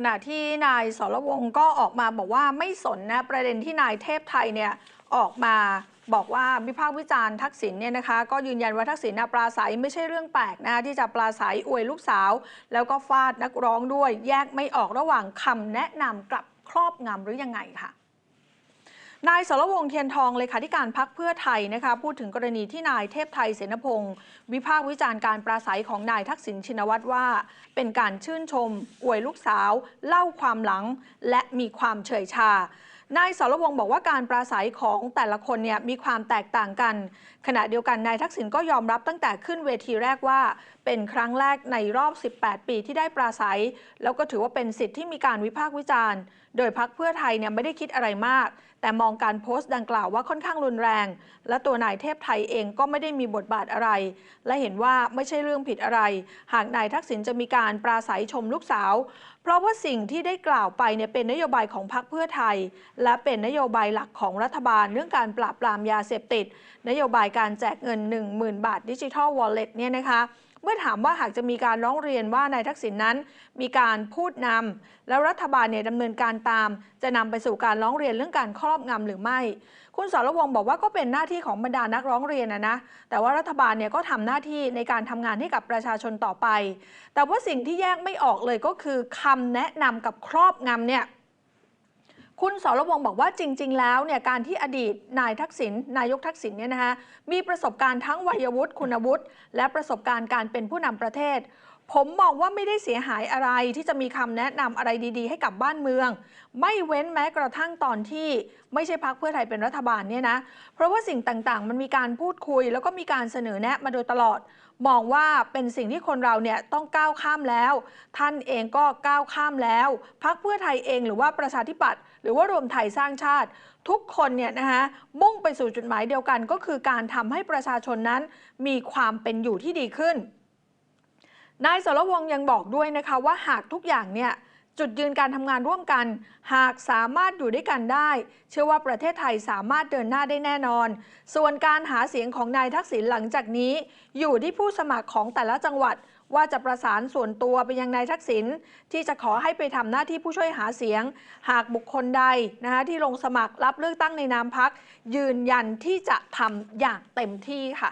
ขณะที่นายสรวงศ์ก็ออกมาบอกว่าไม่สนนะประเด็นที่นายเทพไทยเนี่ยออกมาบอกว่าวิพากษ์วิจารณ์ทักษิณเนี่ยนะคะก็ยืนยันว่าทักษิณน่ะปราศัยไม่ใช่เรื่องแปลกนะที่จะปราศัยอวยลูกสาว แล้วก็ฟาดนักร้องด้วย แยกไม่ออกระหว่างคำแนะนำกับครอบงำหรือยังไงค่ะ นายสรวงเทียนทองเลขาธิการพักเพื่อไทยนะคะพูดถึงกรณีที่นายเทพไทยเสนพงศ์วิพากษ์วิจารณ์การปราศัยของนายทักษิณชินวัตรว่า เป็นการชื่นชม อวยลูกสาว เล่าความหลัง และมีความเฉยชา นายสรวงศ์บอกว่าการปราศัยของแต่ละคนเนี่ยมีความแตกต่างกัน ขณะเดียวกันนายทักษิณก็ยอมรับตั้งแต่ขึ้นเวทีแรกว่า เป็นครั้งแรกในรอบ 18 ปีที่ได้ปราศัย แล้วก็ถือว่าเป็นสิทธิ์ที่มีการวิพากษ์วิจารณ์ โดยพักเพื่อไทยเนี่ยไม่ได้คิดอะไรมาก แต่มองการโพสต์ดังกล่าวว่าค่อนข้างรุนแรง และตัวนายเทพไทยเองก็ไม่ได้มีบทบาทอะไร และเห็นว่าไม่ใช่เรื่องผิดอะไร หากนายทักษิณจะมีการปราศัยชมลูกสาว เพราะว่าสิ่งที่ได้กล่าวไปเนี่ยเป็นนโยบายของพรรคเพื่อไทยและเป็นนโยบายหลักของรัฐบาลเรื่องการปราบปรามยาเสพติด นโยบายการแจกเงิน 10,000 บาทดิจิทัลวอลเล็ตเนี่ยนะคะเมื่อถามว่าหากจะมีการร้องเรียนว่านายทักษิณนนั้น มีการพูดนำแล้วรัฐบาลเนี่ยดำเนินการตาม จะนำไปสู่การร้องเรียนเรื่องการครอบงำหรือไม่ คุณสรวงบอกว่าก็เป็นหน้าที่ของบรรดานักร้องเรียนนะนะแต่ว่ารัฐบาลเนี่ยก็ทำหน้าที่ในการทำงานให้กับประชาชนต่อไป แต่ว่าสิ่งที่แยกไม่ออกเลยก็คือคำแนะนำกับครอบงำเนี่ย คุณสรวงบอกว่าจริง ๆ แล้วเนี่ยการที่อดีตนายทักษิณนายกทักษิณเนี่ยนะคะมีประสบการณ์ทั้งวัยวุฒิคุณวุฒิและประสบการณ์การเป็นผู้นำประเทศ ผมมองว่าไม่ได้เสียหายอะไรที่จะมีคำแนะนำอะไรดีๆ ให้กับบ้านเมือง ไม่เว้นแม้กระทั่งตอนที่ไม่ใช่พักเพื่อไทยเป็นรัฐบาลเนี่ยนะ เพราะว่าสิ่งต่างๆ มันมีการพูดคุย แล้วก็มีการเสนอแนะมาโดยตลอด มองว่าเป็นสิ่งที่คนเราเนี่ยต้องก้าวข้ามแล้ว ท่านเองก็ก้าวข้ามแล้วพักเพื่อไทยเองหรือว่าประชาธิปัตย์หรือว่ารวมไทยสร้างชาติ ทุกคนเนี่ยนะคะมุ่งไปสู่จุดหมายเดียวกันก็คือการทำให้ประชาชนนั้นมีความเป็นอยู่ที่ดีขึ้น นายสรวงศ์ยังบอกด้วยนะคะว่าหากทุกอย่างเนี่ยจุดยืนการทำงานร่วมกัน หากสามารถอยู่ด้วยกันได้ เชื่อว่าประเทศไทยสามารถเดินหน้าได้แน่นอน ส่วนการหาเสียงของนายทักษิณหลังจากนี้ อยู่ที่ผู้สมัครของแต่ละจังหวัด ว่าจะประสานส่วนตัวไปยังนายทักษิณที่จะขอให้ไปทำหน้าที่ผู้ช่วยหาเสียง หากบุคคลใดนะคะที่ลงสมัครรับเลือกตั้งในนามพักยืนยันที่จะทำอย่างเต็มที่ค่ะ